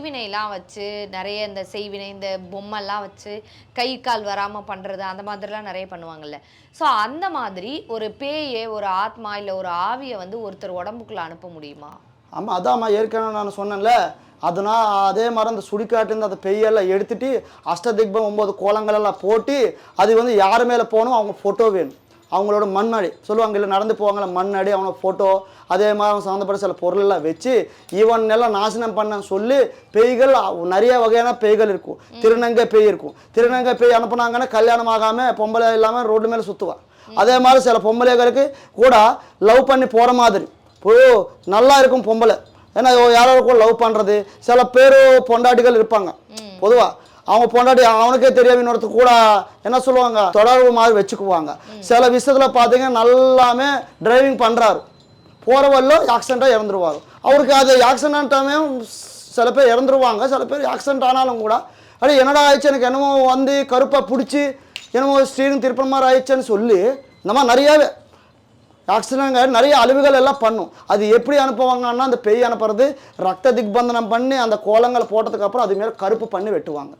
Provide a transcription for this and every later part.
செய்வினைலாம் வச்சு நிறைய இந்த செய்வினை இந்த பொம்மைலாம் வச்சு கை கால் வராமல் பண்ணுறது அந்த மாதிரிலாம் நிறைய பண்ணுவாங்கல்ல. ஸோ அந்த மாதிரி ஒரு பேயை ஒரு ஆத்மா இல்லை ஒரு ஆவியை வந்து ஒருத்தர் உடம்புக்குள்ள அனுப்ப முடியுமா? ஆமாம் அதாம்மா ஏற்கனவே நான் சொன்னேன்ல. அதுனா அதே மாதிரி அந்த சுடிக்காட்டுலேருந்து அந்த பெய்யெல்லாம் எடுத்துட்டு அஷ்டதிக்பம் ஒம்பது கோலங்களெல்லாம் போட்டு அது வந்து யார் மேலே போகணும் அவங்க ஃபோட்டோ வேணும். அவங்களோட மண்ணாடி. சொல்லுவாங்க இல்லை நடந்து போவாங்கல்ல மண்ணாடி அவங்க ஃபோட்டோ அதே மாதிரி அவங்க சம்மந்தப்பட்ட சில பொருள் எல்லாம் வச்சு இவன் எல்லாம் நாசனம் பண்ண சொல்லி பேய்கள் நிறைய வகையான பேய்கள் இருக்கும். திருநங்கை பேய் இருக்கும். திருநங்கை பேய் அனுப்புனாங்கன்னா கல்யாணம் ஆகாமல் பொம்பளை இல்லாமல் ரோடு மேலே சுற்றுவான் அதே மாதிரி சில பொம்பளைகளுக்கு கூட லவ் பண்ணி போகிற மாதிரி. இப்போ நல்லா இருக்கும் பொம்பளை. ஏன்னா யாரோ கூட லவ் பண்ணுறது சில பேர் பொண்டாட்டிகள் இருப்பாங்க. பொதுவாக அவங்க பொண்டாட்டி அவனுக்கே தெரியாம இன்னொருத்தர் கூட என்ன சொல்லுவாங்க தொடர்பு மாதிரி வச்சுக்குவாங்க. சில விஷயத்தில் பார்த்தீங்கன்னா நல்லாமே டிரைவிங் பண்ணுறாரு போகிற வழியில் ஆக்சிடெண்ட்டாக இறந்துருவார். அவருக்கு அது ஆக்சிடென்ட்டாமே சில பேர் இறந்துருவாங்க சில பேர் ஆக்சிடென்ட் ஆனாலும் கூட அப்படியே என்னடா ஆயிடுச்சு? எனக்கு என்னமோ வந்து கருப்பாக பிடிச்சி என்னமோ ஸ்ரீரங்க திருப்பன் மாதிரி ஆயிடுச்சுன்னு சொல்லி இந்த மாதிரி நிறையாவே ஆக்சிடென்ட்ங்க நிறைய அழிவுகள் எல்லாம் பண்ணும். அது எப்படி அனுப்புவாங்கன்னா அந்த பேய் அனுப்புறது ரத்த திக்பந்தனம் பண்ணி அந்த கோலங்களை போட்டதுக்கு அப்புறம் அது மேலே கருப்பு பண்ணி வெட்டுவாங்க.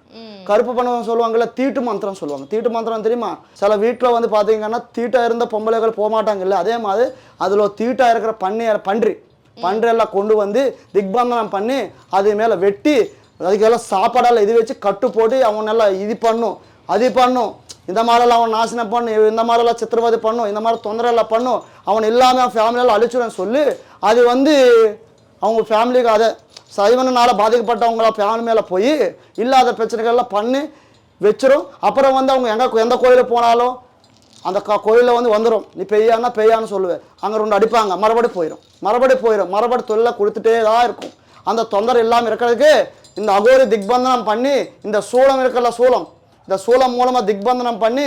கருப்பு பண்ணுவாங்க சொல்லுவாங்கல்ல தீட்டு மந்திரம் சொல்லுவாங்க. தீட்டு மந்திரம் தெரியுமா? சில வீட்டில் வந்து பார்த்தீங்கன்னா தீட்டா இருந்த பொம்பளைகள் போக மாட்டாங்கல்ல அதே மாதிரி அதில் ஒரு தீட்டா இருக்கிற பண்ணி பன்றி பன்றெல்லாம் கொண்டு வந்து திக்பந்தனம் பண்ணி அது மேலே வெட்டி அதுக்கெல்லாம் சாப்பாடெல்லாம் இது வச்சு கட்டு போட்டு அவங்க நல்லா இது பண்ணும் அது பண்ணும். இந்த மாதிரிலாம் அவன் நாசனம் பண்ணு இந்த மாதிரிலாம் சித்திரவதை பண்ணும் இந்த மாதிரி தொந்தரவெல்லாம் பண்ணும் அவன் இல்லாமல் அவன் ஃபேமிலியெல்லாம் அழிச்சுடன் சொல்லி அது வந்து அவங்க ஃபேமிலிக்கு அதை சைவனால் பாதிக்கப்பட்டவங்கள ஃபேமிலி மேலே போய் இல்லாத பிரச்சனைகள்லாம் பண்ணி வச்சிரும். அப்புறம் வந்து அவங்க எங்கே எந்த கோயிலுக்கு போனாலும் அந்த க கோயிலில் வந்து வந்துடும் நீ பெய்யான்னா பெய்யான்னு சொல்லுவேன். அங்கே ரெண்டு அடிப்பாங்க. மறுபடி போயிடும் மறுபடி போயிடும் மறுபடி தொழிலை கொடுத்துட்டே தான் இருக்கும். அந்த தொந்தரவு இல்லாமல் இருக்கிறதுக்கு இந்த அகோரி திக்பந்தனம் பண்ணி இந்த சூளம் இருக்கல சூளம். இந்த சூலம் மூலமாக திக்பந்தனம் பண்ணி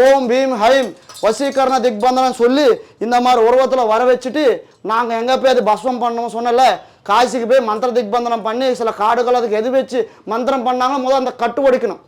ஓம் பீம் ஹைம் வசீகரண திக்பந்தனம் சொல்லி இந்த மாதிரி உருவத்தில் வர வச்சுட்டு நாங்கள் எங்கே போய் அது பஸ்வம் பண்ணோம் சொன்னல காசிக்கு போய் மந்திர திக்பந்தனம் பண்ணி சில காடுகள் அதுக்கு எது வச்சு மந்திரம் பண்ணாங்களோ முதல் அந்த கட்டு ஒடிக்கணும்.